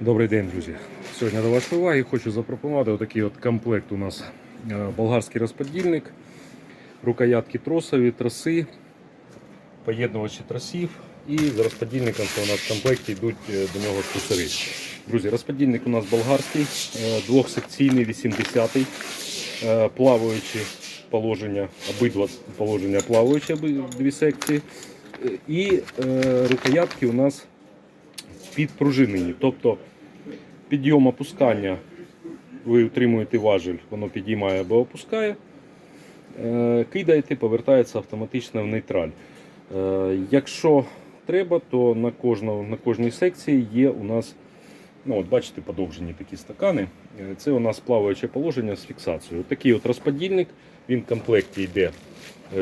Добрий день, друзі. Сьогодні до вашої уваги хочу запропонувати отакий от комплект у нас е, болгарський розподільник, рукоятки тросові, троси, поєднувачі тросів і з розподільником у нас в комплекті йдуть е, до нього слюсари. Друзі, розподільник у нас болгарський, е, двохсекційний, 80-й, е, плаваючі положення, обидва положення плаваючі, обидві секції. І рукоятки у нас підпружинені. Тобто підйом опускання, ви утримуєте важель, воно підіймає або опускає. Е, Кидаєте, повертається автоматично в нейтраль. Е, Якщо треба, то на, кожному, на кожній секції є у нас, ну от бачите, подовжені такі стакани. Е, Це у нас плаваюче положення з фіксацією. Такий от розподільник, він в комплекті йде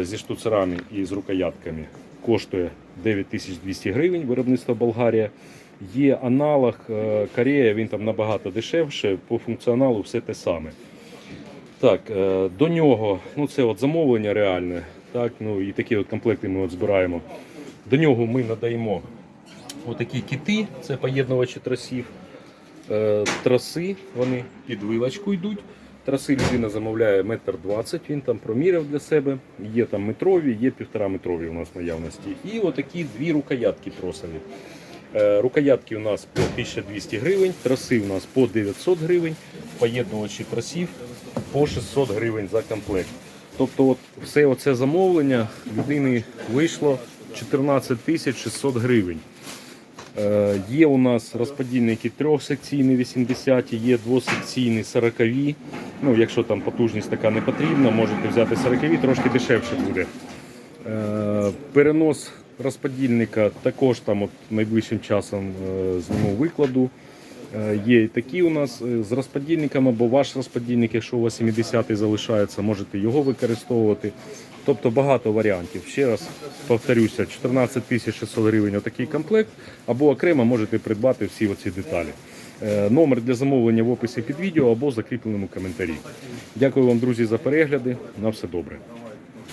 зі штуцерами і з рукоятками. Коштує 9200 гривень, виробництво Болгарія. Є аналог е, Корея, він там набагато дешевше, по функціоналу все те саме. Так, е, до нього, ну це от замовлення реальне. Так, ну і такі от комплекти ми от збираємо. До нього ми надаємо отакі кити, це поєднувачі тросів. Е, Троси, вони під вилочку йдуть. Троси людина замовляє метр двадцять, він там проміряв для себе. Є там метрові, є півтора метрові у нас наявності. І отакі дві рукоятки тросові. Е, Рукоятки у нас по 1200 гривень, троси у нас по 900 гривень, поєднувачі тросів по 600 гривень за комплект. Тобто от все оце замовлення людини вийшло 14 тисяч 600 гривень. Е, Є у нас розподільники трьохсекційні 80, є двосекційні 40. Ну, якщо там потужність така не потрібна, можете взяти 40, трошки дешевше буде. Е, Перенос розподільника також там от найближчим часом е, зніму викладу. Е, Є і такі у нас е, з розподільниками, або ваш розподільник, якщо у вас 70-й залишається, можете його використовувати. Тобто багато варіантів. Ще раз повторюся, 14 тисяч 600 гривень отакий комплект, або окремо можете придбати всі оці деталі. Номер для замовлення в описі під відео або в закріпленому коментарі. Дякую вам, друзі, за перегляди. На все добре.